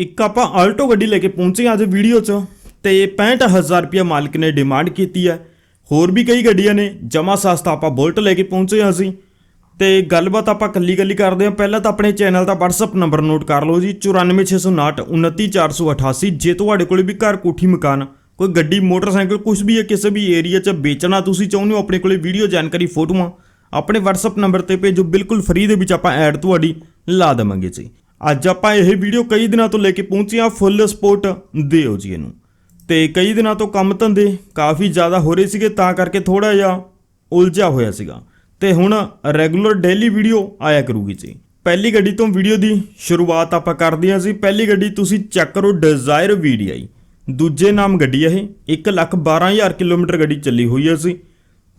ਇੱਕ ਆਪਾਂ ਆਲਟੋ ਗੱਡੀ ਲੈ ਕੇ ਪਹੁੰਚੇ ਅੱਜ ਵੀਡੀਓ 'ਚ ਤੇ 65000 ਰੁਪਏ ਮਾਲਕ ਨੇ ਡਿਮਾਂਡ ਕੀਤੀ ਹੈ। ਹੋਰ ਵੀ ਕਈ ਗੱਡੀਆਂ ਨੇ ਜਮਾ ਸਸਤਾ ਆਪਾਂ ਬੁਲਟ ਲੈ ਕੇ ਪਹੁੰਚੇ ਹਾਂ ਅਸੀਂ। ਤੇ ਗੱਲਬਾਤ ਆਪਾਂ ਕੱਲੀ ਕੱਲੀ ਕਰਦੇ ਹਾਂ। ਪਹਿਲਾਂ ਤਾਂ ਆਪਣੇ ਚੈਨਲ ਦਾ WhatsApp ਨੰਬਰ ਨੋਟ ਕਰ ਲਓ ਜੀ 94659 29488 ਜੇ ਤੁਹਾਡੇ ਕੋਲ ਵੀ ਘਰ ਕੋਠੀ ਮਕਾਨ, ਕੋਈ ਗੱਡੀ, ਮੋਟਰਸਾਈਕਲ ਕੁਝ ਵੀ ਹੈ, ਕਿਸੇ ਵੀ ਏਰੀਆ 'ਚ ਵੇਚਣਾ ਤੁਸੀਂ ਚਾਹੁੰਦੇ ਹੋ, ਆਪਣੇ ਕੋਲੇ ਵੀਡੀਓ ਜਾਣਕਾਰੀ, ਫੋਟੋਆਂ, ਆਪਣੇ WhatsApp ਨੰਬਰ ਤੇ ਭੇਜੋ, ਬਿਲਕੁਲ ਫ੍ਰੀ ਦੇ ਵਿੱਚ ਆਪਾਂ ਐਡ ਤੁਹਾਡੀ ਲਾ ਦੇਵਾਂਗੇ ਜੀ। ਅੱਜ ਆਪਾਂ ਇਹ ਵੀਡੀਓ ਕਈ ਦਿਨਾਂ ਤੋਂ ਲੈ ਕੇ ਪਹੁੰਚੇ ਹਾਂ ਫੁੱਲ ਸਪੋਰਟ ਦਿਓ ਜੀ ਇਹਨੂੰ। ਤੇ ਕਈ ਦਿਨਾਂ ਤੋਂ ਕੰਮ ਧੰਦੇ ਕਾਫੀ ਜ਼ਿਆਦਾ ਹੋ ਰਹੇ ਸੀਗੇ, ਤਾਂ ਕਰਕੇ ਥੋੜਾ ਜਿਹਾ ਉਲਝਿਆ ਹੋਇਆ ਸੀਗਾ। ਤੇ ਹੁਣ ਰੈਗੂਲਰ ਡੇਲੀ ਵੀਡੀਓ ਆਇਆ ਕਰੂਗੀ ਜੀ। ਪਹਿਲੀ ਗੱਡੀ ਤੋਂ ਵੀਡੀਓ ਦੀ ਸ਼ੁਰੂਆਤ ਆਪਾਂ ਕਰਦੇ ਹਾਂ ਜੀ। ਪਹਿਲੀ ਗੱਡੀ ਤੁਸੀਂ ਚੈੱਕ ਕਰੋ ਡਿਜ਼ਾਇਰ ਵੀਡੀਆਈ ਦੂਜੇ ਨਾਮ ਗੱਡੀ ਹੈ ਇਹ। 112000 ਕਿਲੋਮੀਟਰ ਗੱਡੀ ਚੱਲੀ ਹੋਈ ਹੈ ਸੀ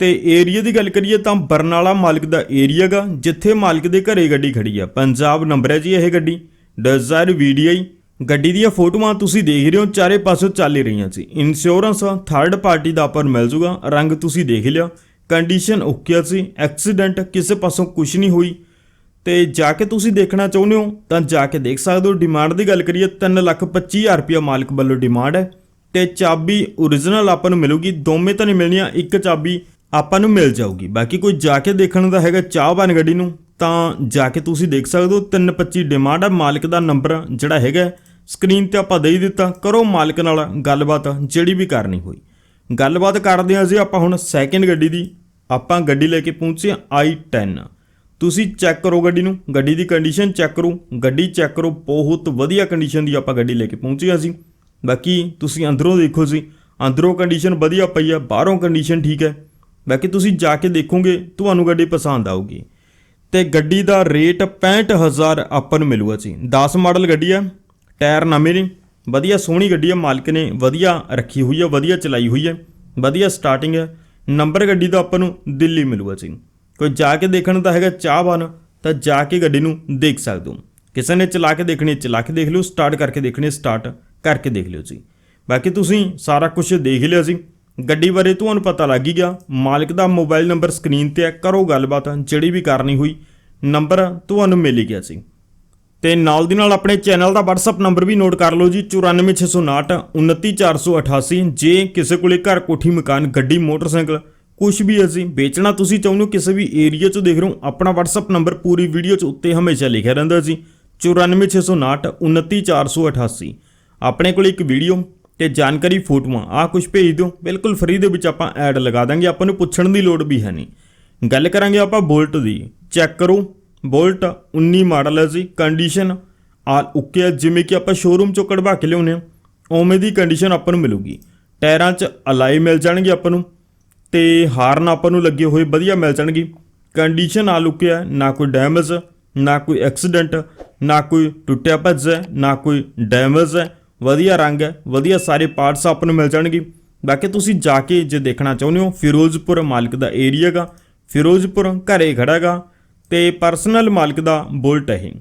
ਤੇ ਏਰੀਆ ਦੀ ਗੱਲ ਕਰੀਏ ਤਾਂ ਬਰਨਾਲਾ ਮਾਲਕ ਦਾ ਏਰੀਆ ਗਾ, ਜਿੱਥੇ ਮਾਲਕ ਦੇ ਘਰੇ ਗੱਡੀ ਖੜੀ ਆ। ਪੰਜਾਬ ਨੰਬਰ ਹੈ ਜੀ ਇਹ ਗੱਡੀ। ਡਿਜ਼ਾਇਰ VDI ਗੱਡੀ ਦੀਆਂ ਫੋਟੋਆਂ ਤੁਸੀਂ ਦੇਖ ਰਹੇ ਹੋ, ਚਾਰੇ ਪਾਸੋਂ ਚੱਲ ਹੀ ਰਹੀਆਂ ਸੀ। ਇੰਸ਼ੋਰੈਂਸ ਥਰਡ ਪਾਰਟੀ ਦਾ ਪਰ ਮਿਲ ਜੂਗਾ। ਰੰਗ ਤੁਸੀਂ ਦੇਖ ਲਿਆ। ਕੰਡੀਸ਼ਨ ਓਕੇ ਸੀ। ਐਕਸੀਡੈਂਟ ਕਿਸੇ ਪਾਸੋਂ ਕੁਝ ਨਹੀਂ ਹੋਈ। ਤੇ ਜਾ ਕੇ ਤੁਸੀਂ ਦੇਖਣਾ ਚਾਹੁੰਦੇ ਹੋ, ਤਾਂ ਜਾ ਕੇ ਦੇਖ ਸਕਦੇ ਹੋ। ਡਿਮਾਂਡ ਦੀ ਗੱਲ ਕਰੀਏ 325000 ਰੁਪਇਆ ਮਾਲਕ ਵੱਲੋਂ ਡਿਮਾਂਡ ਹੈ। ਤੇ ਚਾਬੀ origignal ਆਪਾਂ ਨੂੰ ਮਿਲੂਗੀ। ਦੋਵੇਂ ਤਾਂ ਨਹੀਂ ਮਿਲਣੀਆਂ, ਇੱਕ ਚਾਬੀ ਆਪਾਂ ਨੂੰ ਮਿਲ ਜਾਊਗੀ। ਬਾਕੀ ਕੋਈ ਜਾ ਕੇ ਦੇਖਣ ਦਾ ਹੈਗਾ ਚਾਹਵਾਨ ਗੱਡੀ ਨੂੰ, ਤਾਂ ਜਾ ਕੇ ਤੁਸੀਂ ਦੇਖ ਸਕਦੇ ਹੋ 325 ਡਿਮਾਂਡ ਹੈ ਮਾਲਕ ਦਾ ਨੰਬਰ ਜਿਹੜਾ ਹੈਗਾ ਸਕਰੀਨ ਤੇ ਆਪਾਂ ਦੇ ਦਿੱਤਾ, ਕਰੋ ਮਾਲਕ ਨਾਲ ਗੱਲਬਾਤ, ਜਿਹੜੀ ਵੀ ਕਰਨੀ ਹੋਈ। ਗੱਲਬਾਤ ਕਰਦੇ ਹਾਂ ਜੀ ਆਪਾਂ ਹੁਣ ਸੈਕਿੰਡ ਗੱਡੀ ਦੀ। ਆਪਾਂ ਗੱਡੀ ਲੈ ਕੇ ਪਹੁੰਚੇ i10 ਤੁਸੀਂ ਚੈੱਕ ਕਰੋ ਗੱਡੀ ਨੂੰ, ਗੱਡੀ ਦੀ ਕੰਡੀਸ਼ਨ ਚੈੱਕ ਕਰੋ, ਗੱਡੀ ਚੈੱਕ ਕਰੋ, ਬਹੁਤ ਵਧੀਆ ਕੰਡੀਸ਼ਨ ਦੀ ਆਪਾਂ ਗੱਡੀ ਲੈ ਕੇ ਪਹੁੰਚੇ ਹਾਂ ਜੀ ਬਾਕੀ ਤੁਸੀਂ ਅੰਦਰੋਂ ਦੇਖੋ ਜੀ, ਅੰਦਰੋਂ ਕੰਡੀਸ਼ਨ ਵਧੀਆ ਪਈ ਆ, ਬਾਹਰੋਂ ਕੰਡੀਸ਼ਨ ਠੀਕ ਹੈ। ਬਾਕੀ ਤੁਸੀਂ ਜਾ ਕੇ ਦੇਖੋਗੇ, ਤੁਹਾਨੂੰ ਗੱਡੀ ਪਸੰਦ ਆਊਗੀ। ਤੇ ਗੱਡੀ ਦਾ ਰੇਟ 65000 ਆਪਾਂ ਨੂੰ ਮਿਲੂਗਾ ਜੀ। 10 ਮਾਡਲ ਗੱਡੀ ਆ, ਟਾਇਰ ਨਵੇਂ ਨੇ, ਵਧੀਆ ਸੋਹਣੀ ਗੱਡੀ ਆ, ਮਾਲਕ ਨੇ ਵਧੀਆ ਰੱਖੀ ਹੋਈ ਆ, ਵਧੀਆ ਚਲਾਈ ਹੋਈ ਹੈ ਵਧੀਆ ਸਟਾਰਟਿੰਗ ਹੈ ਨੰਬਰ ਗੱਡੀ ਦਾ ਆਪਾਂ ਨੂੰ ਦਿੱਲੀ ਮਿਲੂਗਾ ਜੀ। ਕੋਈ ਜਾ ਕੇ ਦੇਖਣ ਦਾ ਹੈਗਾ ਚਾਹਵਾਨ, ਤਾਂ ਜਾ ਕੇ ਗੱਡੀ ਨੂੰ ਦੇਖ ਸਕਦੇ ਹੋ। ਕਿਸੇ ਨੇ ਚਲਾ ਕੇ ਦੇਖਣੀ, ਚਲਾ ਕੇ ਦੇਖ ਲਿਓ ਸਟਾਰਟ ਕਰਕੇ ਦੇਖਣੀ ਸਟਾਰਟ ਕਰਕੇ ਦੇਖ ਲਿਓ ਜੀ। ਬਾਕੀ ਤੁਸੀਂ ਸਾਰਾ ਕੁਝ ਦੇਖ ਲਿਆ ਜੀ। ਗੱਡੀ ਬਾਰੇ ਤੁਹਾਨੂੰ ਪਤਾ ਲੱਗ ਹੀ ਗਿਆ। ਮਾਲਕ ਦਾ ਮੋਬਾਈਲ ਨੰਬਰ ਸਕਰੀਨ ਤੇ ਹੈ। ਕਰੋ ਗੱਲਬਾਤ, ਜਿਹੜੀ ਵੀ ਕਰਨੀ ਹੋਈ। ਨੰਬਰ ਤੁਹਾਨੂੰ ਮਿਲ ਹੀ ਗਿਆ ਸੀ। ਤੇ ਨਾਲ ਦੀ ਨਾਲ ਆਪਣੇ ਚੈਨਲ ਦਾ WhatsApp ਨੰਬਰ ਵੀ ਨੋਟ ਕਰ ਲਓ ਜੀ। 94659 29488 ਜੇ ਕਿਸੇ ਕੋਲੇ ਘਰ, ਕੋਠੀ, ਮਕਾਨ, ਗੱਡੀ, ਮੋਟਰਸਾਈਕਲ ਕੁਝ ਵੀ ਅਸੀਂ ਵੇਚਣਾ ਤੁਸੀਂ ਚਾਹੁੰਦੇ ਹੋ, ਕਿਸੇ ਵੀ ਏਰੀਆ 'ਚ ਦੇਖ ਰਹੇ ਹੋ, ਆਪਣਾ WhatsApp ਨੰਬਰ ਪੂਰੀ ਵੀਡੀਓ 'ਚ ਉੱਤੇ ਹਮੇਸ਼ਾ ਲਿਖਿਆ ਰਹਿੰਦਾ ਜੀ। 94659 29488 ਆਪਣੇ ਕੋਲ ਇੱਕ ਵੀਡੀਓ ਤੇ ਜਾਣਕਾਰੀ ਫੋਟੋਆਂ ਆ ਕੁਝ ਭੇਜ ਦਿਓ। ਬਿਲਕੁਲ ਫ੍ਰੀ ਦੇ ਵਿੱਚ ਆਪਾਂ ਐਡ ਲਗਾ ਦਾਂਗੇ ਆਪਾਂ ਨੂੰ ਪੁੱਛਣ ਦੀ ਲੋੜ ਵੀ ਹੈ ਨਹੀਂ। ਗੱਲ ਕਰਾਂਗੇ ਆਪਾਂ ਬੋਲਟ ਦੀ। ਚੈੱਕ ਕਰੋ ਬੋਲਟ 19 ਮਾਡਲ ਹੈ ਜੀ ਕੰਡੀਸ਼ਨ ਆ ਓਕੇ ਹੈ ਜਿਵੇਂ ਕਿ ਆਪਾਂ ਸ਼ੋਰੂਮ ਚੋਂ ਕਢਵਾ ਕੇ ਲਿਆਉਂਦੇ ਹਾਂ ਉਵੇਂ ਦੀ ਕੰਡੀਸ਼ਨ ਆਪਾਂ ਨੂੰ ਮਿਲੂਗੀ। ਟਾਇਰਾਂ 'ਚ ਅਲਾਈ ਮਿਲ ਜਾਣਗੇ ਆਪਾਂ ਨੂੰ ਤੇ ਹਾਰਨ ਆਪਾਂ ਨੂੰ ਲੱਗੇ ਹੋਏ ਵਧੀਆ ਮਿਲ ਜਾਣਗੇ। ਕੰਡੀਸ਼ਨ ਆਲ ਆ ਹੈ ਨਾ ਕੋਈ ਡੈਮੇਜ ਨਾ ਕੋਈ ਐਕਸੀਡੈਂਟ ਨਾ ਕੋਈ ਟੁੱਟਿਆ ਭੱਜ ਹੈ, ਨਾ ਕੋਈ ਡੈਮੇਜ ਹੈ। ਵਧੀਆ ਰੰਗ ਹੈ, ਵਧੀਆ ਸਾਰੇ ਪਾਰਟਸ ਆਪਾਂ ਨੂੰ ਮਿਲ ਜਾਣਗੇ। ਬਾਕੀ ਤੁਸੀਂ ਜਾ ਕੇ ਜੇ ਦੇਖਣਾ ਚਾਹੁੰਦੇ ਹੋ, ਫਿਰੋਜ਼ਪੁਰ ਮਾਲਕ ਦਾ ਏਰੀਆ ਗਾ, ਫਿਰੋਜ਼ਪੁਰ ਘਰੇ ਖੜਾ ਗਾ, ਤੇ ਪਰਸਨਲ ਮਾਲਕ ਦਾ ਬੁਲਟ ਹੈ ਇਹ।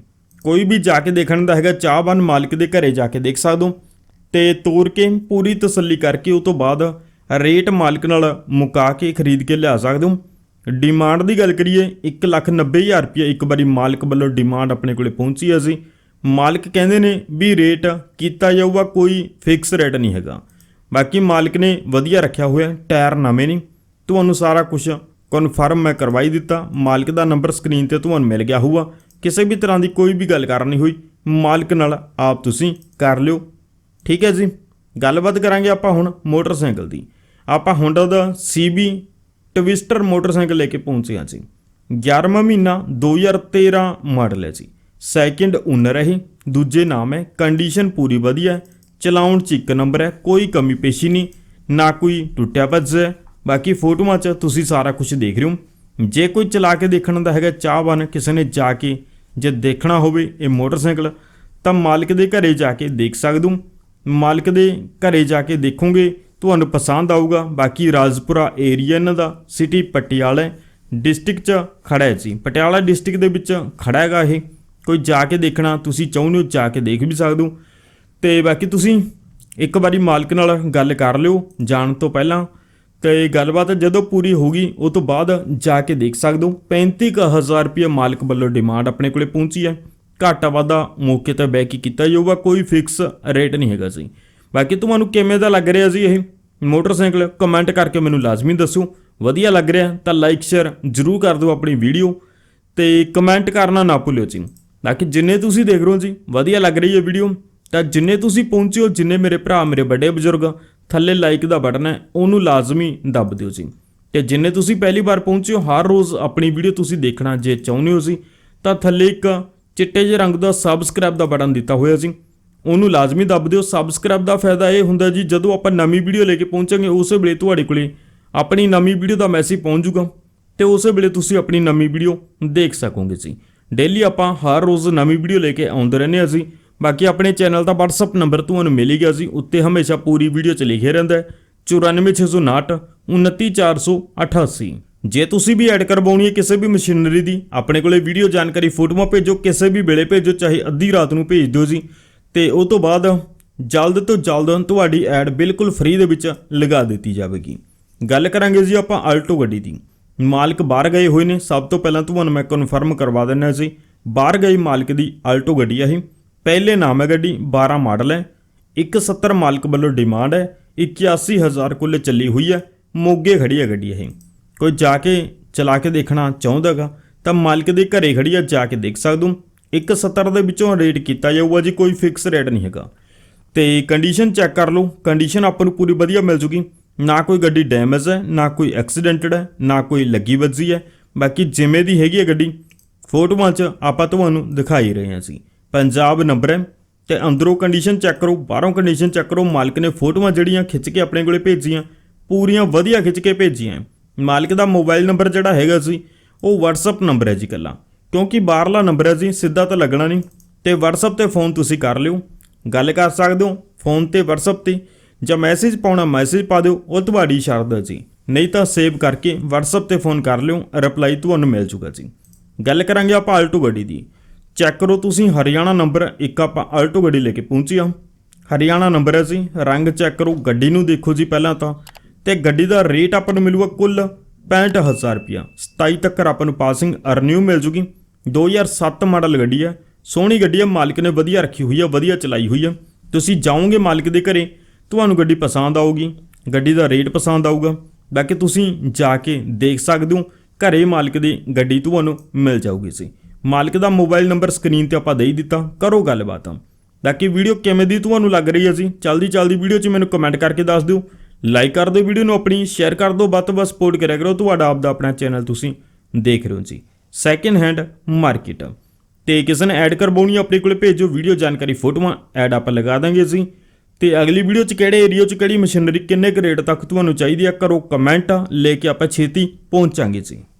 ਕੋਈ ਵੀ ਜਾ ਕੇ ਦੇਖਣ ਦਾ ਹੈਗਾ, ਚਾਹਵਾਨ ਮਾਲਕ ਦੇ ਘਰੇ ਜਾ ਕੇ ਦੇਖ ਸਕਦੇ ਹੋ। ਤੇ ਤੋਰ ਕੇ ਪੂਰੀ ਤਸੱਲੀ ਕਰਕੇ ਉਹ ਤੋਂ ਬਾਅਦ ਰੇਟ ਮਾਲਕ ਨਾਲ ਮੁਕਾ ਕੇ ਖਰੀਦ ਕੇ ਲਿਆ ਸਕਦੇ ਹੋ। ਡਿਮਾਂਡ ਦੀ ਗੱਲ ਕਰੀਏ 190000 ਰੁਪਏ ਇੱਕ ਵਾਰੀ ਮਾਲਕ ਵੱਲੋਂ ਡਿਮਾਂਡ ਆਪਣੇ ਕੋਲੇ ਪਹੁੰਚੀ ਹੈ ਜੀ। ਮਾਲਕ ਕਹਿੰਦੇ ਨੇ ਵੀ ਰੇਟ ਕੀਤਾ ਜਾਊਗਾ, ਕੋਈ ਫਿਕਸ ਰੇਟ ਨਹੀਂ ਹੈਗਾ। ਬਾਕੀ ਮਾਲਕ ਨੇ ਵਧੀਆ ਰੱਖਿਆ ਹੋਇਆ, ਟਾਇਰ ਨਵੇਂ ਨੇ। ਤੁਹਾਨੂੰ ਸਾਰਾ ਕੁਝ ਕਨਫਰਮ ਮੈਂ ਕਰਵਾਈ ਦਿੱਤਾ। ਮਾਲਕ ਦਾ ਨੰਬਰ ਸਕਰੀਨ ਤੇ ਤੁਹਾਨੂੰ ਮਿਲ ਗਿਆ ਹੋਊਗਾ। ਕਿਸੇ ਵੀ ਤਰ੍ਹਾਂ ਦੀ ਕੋਈ ਵੀ ਗੱਲ ਕਰਨੀ ਹੋਈ, ਮਾਲਕ ਨਾਲ ਆਪ ਤੁਸੀਂ ਕਰ ਲਿਓ। ਠੀਕ ਹੈ ਜੀ? ਗੱਲਬਾਤ ਕਰਾਂਗੇ ਆਪਾਂ ਹੁਣ ਮੋਟਰਸਾਈਕਲ ਦੀ। ਆਪਾਂ ਹੋਂਡਾ ਦਾ CB ਟਵਿਸਟਰ ਮੋਟਰਸਾਈਕਲ ਲੈ ਕੇ ਪਹੁੰਚੇ ਹਾਂ ਜੀ। 11ਵਾਂ ਮਹੀਨਾ 2013 ਮਾਡਲ ਹੈ ਜੀ। ਸੈਕਿੰਡ ਓਨਰ ਹੈ ਇਹ। ਦੂਜੇ ਨਾਮ ਹੈ, ਕੰਡੀਸ਼ਨ ਪੂਰੀ ਵਧੀਆ ਚਲਾਉਣ ਚ ਇੱਕ ਨੰਬਰ ਹੈ, ਕੋਈ ਕਮੀ ਪੇਸ਼ੀ ਨਹੀਂ। ਨਾ ਕੋਈ ਟੁੱਟਿਆ ਭੱਜਾ ਹੈ। ਬਾਕੀ ਫੋਟੋਆਂ 'ਚ ਤੁਸੀਂ ਸਾਰਾ ਕੁਝ ਦੇਖ ਰਹੇ ਹੋ। ਜੇ ਕੋਈ ਚਲਾ ਕੇ ਦੇਖਣ ਦਾ ਹੈਗਾ ਚਾਹਵਾਨ ਕਿਸੇ ਨੇ ਜਾ ਕੇ, ਜੇ ਦੇਖਣਾ ਹੋਵੇ ਇਹ ਮੋਟਰਸਾਈਕਲ, ਤਾਂ ਮਾਲਕ ਦੇ ਘਰੇ ਜਾ ਕੇ ਦੇਖ ਸਕਦੇ ਮਾਲਕ ਦੇ ਘਰੇ ਜਾ ਕੇ ਦੇਖੋਗੇ, ਤੁਹਾਨੂੰ ਪਸੰਦ ਆਊਗਾ। ਬਾਕੀ ਰਾਜਪੁਰਾ ਏਰੀਆ ਇਹਨਾਂ ਦਾ, ਸਿਟੀ ਪਟਿਆਲਾ ਡਿਸਟ੍ਰਿਕਟ ਚ ਖੜਾ ਹੈ ਜੀ। ਪਟਿਆਲਾ ਡਿਸਟ੍ਰਿਕਟ ਦੇ ਵਿੱਚ ਖੜਾ ਹੈਗਾ ਇਹ। ਕੋਈ ਜਾ ਕੇ ਦੇਖਣਾ, ਤੁਸੀਂ ਚਾਹੁੰਦੇ ਹੋ ਜਾ ਕੇ ਦੇਖ ਵੀ ਸਕਦੇ ਹੋ। ਤੇ ਬਾਕੀ ਤੁਸੀਂ ਇੱਕ ਵਾਰੀ ਮਾਲਕ ਨਾਲ ਗੱਲ ਕਰ ਲਿਓ, ਜਾਣ ਤੋਂ ਪਹਿਲਾਂ। ਤੇ ਗੱਲਬਾਤ ਜਦੋਂ ਪੂਰੀ ਹੋਗੀ ਉਹ ਤੋਂ ਬਾਅਦ ਜਾ ਕੇ ਦੇਖ ਸਕਦੇ ਹੋ। 35000 ਰੁਪਏ ਮਾਲਕ ਵੱਲੋਂ ਡਿਮਾਂਡ ਆਪਣੇ ਕੋਲੇ ਪਹੁੰਚੀ ਹੈ। ਘਾਟਾ ਵਾਧਾ ਮੌਕੇ ਤੇ ਬਹਿ ਕੇ ਕੀਤਾ ਜਾਊਗਾ, ਕੋਈ ਫਿਕਸ ਰੇਟ ਨਹੀਂ ਹੈਗਾ ਜੀ। ਬਾਕੀ ਤੁਹਾਨੂੰ ਕਿਵੇਂ ਦਾ ਲੱਗ ਰਿਹਾ ਜੀ ਇਹ ਮੋਟਰਸਾਈਕਲ? ਕਮੈਂਟ ਕਰਕੇ ਮੈਨੂੰ ਲਾਜ਼ਮੀ ਦੱਸੋ ਵਧੀਆ ਲੱਗ ਰਿਹਾ ਤਾਂ ਲਾਈਕ ਸ਼ੇਅਰ ਜਰੂਰ ਕਰ ਦਿਓ ਆਪਣੀ ਵੀਡੀਓ ਤੇ ਕਮੈਂਟ ਕਰਨਾ ਨਾ ਭੁੱਲਿਓ ਜੀ। ਬਾਕੀ ਜਿੰਨੇ ਤੁਸੀਂ ਦੇਖ ਰਹੇ ਹੋ ਜੀ, ਵਧੀਆ ਲੱਗ ਰਹੀ ਹੈ ਵੀਡੀਓ ਤਾਂ ਜਿੰਨੇ ਤੁਸੀਂ ਪਹੁੰਚਿਓ ਜਿੰਨੇ ਮੇਰੇ ਭਰਾ, ਮੇਰੇ ਵੱਡੇ ਬਜ਼ੁਰਗ, ਥੱਲੇ ਲਾਈਕ ਦਾ ਬਟਨ ਹੈ, ਉਹਨੂੰ ਲਾਜ਼ਮੀ ਦੱਬ ਦਿਓ ਜੀ। ਤੇ ਜਿੰਨੇ ਤੁਸੀਂ ਪਹਿਲੀ ਵਾਰ ਪਹੁੰਚਿਓ ਹਰ ਰੋਜ਼ ਆਪਣੀ ਵੀਡੀਓ ਤੁਸੀਂ ਦੇਖਣਾ ਜੇ ਚਾਹੁੰਦੇ ਹੋ ਜੀ, ਤਾਂ ਥੱਲੇ ਇੱਕ ਚਿੱਟੇ ਜਿਹੇ ਰੰਗ ਦਾ ਸਬਸਕ੍ਰਾਈਬ ਦਾ ਬਟਨ ਦਿੱਤਾ ਹੋਇਆ ਜੀ। ਉਹਨੂੰ ਲਾਜ਼ਮੀ ਦੱਬ ਦਿਓ। ਸਬਸਕ੍ਰਾਈਬ ਦਾ ਫਾਇਦਾ ਇਹ ਹੁੰਦਾ ਜੀ, ਜਦੋਂ ਆਪਾਂ ਨਵੀਂ ਵੀਡੀਓ ਲੈ ਕੇ ਪਹੁੰਚਾਂਗੇ, ਉਸੇ ਵੇਲੇ ਤੁਹਾਡੇ ਕੋਲੇ ਆਪਣੀ ਨਵੀਂ ਵੀਡੀਓ ਦਾ ਮੈਸੇਜ ਪਹੁੰਚ ਜਾਊਗਾ। ਤੇ ਉਸੇ ਵੇਲੇ ਤੁਸੀਂ ਆਪਣੀ ਨਵੀਂ ਵੀਡੀਓ ਦੇਖ ਸਕੋਗੇ ਜੀ। ਡੇਲੀ ਆਪਾਂ ਹਰ ਰੋਜ਼ ਨਵੀਂ ਵੀਡੀਓ ਲੈ ਕੇ ਆਉਂਦੇ ਰਹਿੰਦੇ ਹਾਂ ਜੀ। ਬਾਕੀ ਆਪਣੇ ਚੈਨਲ ਦਾ WhatsApp ਨੰਬਰ ਤੁਹਾਨੂੰ ਮਿਲ ਹੀ ਗਿਆ ਜੀ। ਉੱਤੇ ਹਮੇਸ਼ਾ ਪੂਰੀ ਵੀਡੀਓ ਚ ਲਿਖਿਆ ਰਹਿੰਦਾ ਹੈ। 94659 29488 ਜੇ ਤੁਸੀਂ ਵੀ ਐਡ ਕਰਵਾਉਣੀ ਹੈ ਕਿਸੇ ਵੀ ਮਸ਼ੀਨਰੀ ਦੀ, ਆਪਣੇ ਕੋਲੇ ਵੀਡੀਓ ਜਾਣਕਾਰੀ ਫੋਟੋਆਂ ਭੇਜੋ, ਕਿਸੇ ਵੀ ਵੇਲੇ ਭੇਜੋ, ਚਾਹੇ ਅੱਧੀ ਰਾਤ ਨੂੰ ਭੇਜ ਦਿਓ ਜੀ। ਤੇ ਉਹ ਤੋਂ ਬਾਅਦ ਜਲਦ ਤੋਂ ਜਲਦ ਤੁਹਾਡੀ ਐਡ ਬਿਲਕੁਲ ਫ੍ਰੀ ਦੇ ਵਿੱਚ ਲਗਾ ਦਿੱਤੀ ਜਾਵੇਗੀ। ਗੱਲ ਕਰਾਂਗੇ ਜੀ ਆਪਾਂ ਆਲਟੋ ਗੱਡੀ ਦੀ। ਮਾਲਕ ਬਾਹਰ ਗਏ ਹੋਏ ਨੇ। ਸਭ ਤੋਂ ਪਹਿਲਾਂ ਤੁਹਾਨੂੰ ਮੈਂ ਕਨਫਰਮ ਕਰਵਾ ਦਿੰਦਾ ਸੀ। ਬਾਹਰ ਗਈ ਮਾਲਕ ਦੀ ਆਲਟੋ ਗੱਡੀ ਆ ਇਹ। ਪਹਿਲੇ ਨਾਮ ਹੈ ਗੱਡੀ 12 ਮਾਡਲ ਹੈ। 170 ਮਾਲਕ ਵੱਲੋਂ ਡਿਮਾਂਡ ਹੈ। 81000 ਕੁੱਲ ਚੱਲੀ ਹੋਈ ਹੈ। ਮੋਗੇ ਖੜੀ ਹੈ ਗੱਡੀ ਇਹ। ਕੋਈ ਜਾ ਕੇ ਚਲਾ ਕੇ ਦੇਖਣਾ ਚਾਹੁੰਦਾਗਾ ਤਾਂ ਮਾਲਕ ਦੇ ਘਰੇ ਖੜੀ ਆ, ਜਾ ਕੇ ਦੇਖ ਸਕਦੇ ਹੋ। 170 ਦੇ ਵਿੱਚੋਂ ਰੇਟ ਕੀਤਾ ਜਾਊਗਾ ਜੀ, ਕੋਈ ਫਿਕਸ ਰੇਟ ਨਹੀਂ ਹੈਗਾ। ਤੇ ਕੰਡੀਸ਼ਨ ਚੈੱਕ ਕਰ ਲਓ। ਕੰਡੀਸ਼ਨ ਆਪਾਂ ਨੂੰ ਪੂਰੀ ਵਧੀਆ ਮਿਲ ਜੂਗੀ। ਨਾ ਕੋਈ ਗੱਡੀ ਡੈਮੇਜ ਹੈ, ਨਾ ਕੋਈ ਐਕਸੀਡੈਂਟਡ ਹੈ, ਨਾ ਕੋਈ ਲੱਗੀ ਵੱਜੀ ਹੈ। ਬਾਕੀ ਜਿਵੇਂ ਦੀ ਹੈਗੀ ਹੈ ਗੱਡੀ, ਫੋਟੋਆਂ 'ਚ ਆਪਾਂ ਤੁਹਾਨੂੰ ਦਿਖਾਈ ਰਹੇ ਹਾਂ ਸੀ ਪੰਜਾਬ ਨੰਬਰ ਹੈ ਤੇ ਅੰਦਰੋਂ ਕੰਡੀਸ਼ਨ ਚੈੱਕ ਕਰੋ, ਬਾਹਰੋਂ ਕੰਡੀਸ਼ਨ ਚੈੱਕ ਕਰੋ। ਮਾਲਕ ਨੇ ਫੋਟੋਆਂ ਜਿਹੜੀਆਂ ਖਿੱਚ ਕੇ ਆਪਣੇ ਕੋਲੇ ਭੇਜੀਆਂ, ਪੂਰੀਆਂ ਵਧੀਆ ਖਿੱਚ ਕੇ ਭੇਜੀਆਂ ਮਾਲਕ ਦਾ ਮੋਬਾਈਲ ਨੰਬਰ ਜਿਹੜਾ ਹੈਗਾ ਸੀ ਉਹ WhatsApp ਨੰਬਰ ਹੈ ਜੀ ਕੱਲਾ ਕਿਉਂਕਿ ਬਾਹਰਲਾ ਨੰਬਰ ਹੈ ਜੀ, ਸਿੱਧਾ ਤਾਂ ਲੱਗਣਾ ਨਹੀਂ। ਤੇ WhatsApp ਤੇ ਫੋਨ ਤੁਸੀਂ ਕਰ ਲਿਓ। ਗੱਲ ਕਰ ਸਕਦੇ ਹੋ ਫੋਨ ਤੇ WhatsApp ਤੇ। ਜਾਂ ਮੈਸੇਜ ਪਾਉਣਾ ਮੈਸੇਜ ਪਾ ਦਿਓ, ਉਹ ਤੁਹਾਡੀ ਸ਼ਰਤ ਹੈ ਜੀ। ਨਹੀਂ ਤਾਂ ਸੇਵ ਕਰਕੇ WhatsApp ਤੇ ਫੋਨ ਕਰ ਲਿਓ ਰਿਪਲਾਈ ਤੁਹਾਨੂੰ ਮਿਲ ਜੂਗਾ ਜੀ। ਗੱਲ ਕਰਾਂਗੇ ਆਪਾਂ ਆਲਟੋ ਗੱਡੀ ਦੀ। ਚੈੱਕ ਕਰੋ ਤੁਸੀਂ ਹਰਿਆਣਾ ਨੰਬਰ ਇੱਕ ਆਪਾਂ ਆਲਟੋ ਗੱਡੀ ਲੈ ਕੇ ਪਹੁੰਚੀ ਆ ਹਰਿਆਣਾ ਨੰਬਰ ਹੈ ਜੀ, ਰੰਗ ਚੈੱਕ ਕਰੋ, ਗੱਡੀ ਨੂੰ ਦੇਖੋ ਜੀ ਪਹਿਲਾਂ ਤਾਂ। ਤੇ ਗੱਡੀ ਦਾ ਰੇਟ ਆਪਾਂ ਨੂੰ ਮਿਲੂਗਾ ਕੁੱਲ 65000 ਰੁਪਿਆ 27 ਤੱਕ ਆਪਾਂ ਨੂੰ ਪਾਸਿੰਗ ਅਰਨਿਊ ਮਿਲ ਜੂਗੀ। 2007 ਮਾਡਲ ਗੱਡੀ ਹੈ। ਸੋਹਣੀ ਗੱਡੀ ਆ ਮਾਲਕ ਨੇ ਵਧੀਆ ਰੱਖੀ ਹੋਈ ਆ ਵਧੀਆ ਚਲਾਈ ਹੋਈ ਆ ਤੁਸੀਂ ਜਾਓਗੇ ਮਾਲਕ ਦੇ ਘਰੇ ਤੁਹਾਨੂੰ ਗੱਡੀ ਪਸੰਦ ਆਊਗੀ, ਗੱਡੀ ਦਾ ਰੇਟ ਪਸੰਦ ਆਊਗਾ। ਬਾਕੀ ਤੁਸੀਂ ਜਾ ਕੇ ਦੇਖ ਸਕਦੇ ਹੋ, ਘਰੇ ਮਾਲਕ ਦੀ ਗੱਡੀ ਤੁਹਾਨੂੰ ਮਿਲ ਜਾਊਗੀ ਸੀ ਮਾਲਕ ਦਾ ਮੋਬਾਈਲ ਨੰਬਰ ਸਕਰੀਨ ਤੇ ਆਪਾਂ ਦੇ ਹੀ ਦਿੱਤਾ, ਕਰੋ ਗੱਲਬਾਤ। ਬਾਕੀ ਵੀਡੀਓ ਕਿਵੇਂ ਦੀ ਤੁਹਾਨੂੰ ਲੱਗ ਰਹੀ ਹੈ ਜੀ ਜਲਦੀ ਜਲਦੀ ਵੀਡੀਓ 'ਚ ਮੈਨੂੰ ਕਮੈਂਟ ਕਰਕੇ ਦੱਸ ਦਿਓ। ਲਾਈਕ ਕਰ ਦਿਓ ਵੀਡੀਓ ਨੂੰ ਆਪਣੀ ਸ਼ੇਅਰ ਕਰ ਦਿਓ, ਵੱਧ ਤੋਂ ਵੱਧ ਸਪੋਰਟ ਕਰਿਆ ਕਰੋ। ਤੁਹਾਡਾ ਆਪਦਾ ਆਪਣਾ ਚੈਨਲ ਤੁਸੀਂ ਦੇਖ ਰਹੇ ਹੋ ਜੀ। ਸੈਕਿੰਡ ਹੈਂਡ ਮਾਰਕੀਟ ਤੇ ਕਿਸੇ ਨੇ ਐਡ ਕਰਵਾਉਣੀ ਆਪਣੇ ਕੋਲੇ ਭੇਜੋ। ਵੀਡੀਓ ਜਾਣਕਾਰੀ ਫੋਟੋਆਂ ਐਡ ਆਪਾਂ ਲਗਾ ਦਾਂਗੇ ਜੀ। ਤੇ ਅਗਲੀ ਵੀਡੀਓ 'ਚ ਕਿਹੜੇ ਏਰੀਆ 'ਚ ਕਿਹੜੀ ਮਸ਼ੀਨਰੀ ਕਿੰਨੇ ਕੁ ਰੇਟ ਤੱਕ ਤੁਹਾਨੂੰ ਚਾਹੀਦੀ ਹੈ ਕਰੋ ਕਮੈਂਟ ਲੈ ਕੇ ਆਪਾਂ ਛੇਤੀ ਪਹੁੰਚਾਂਗੇ ਜੀ।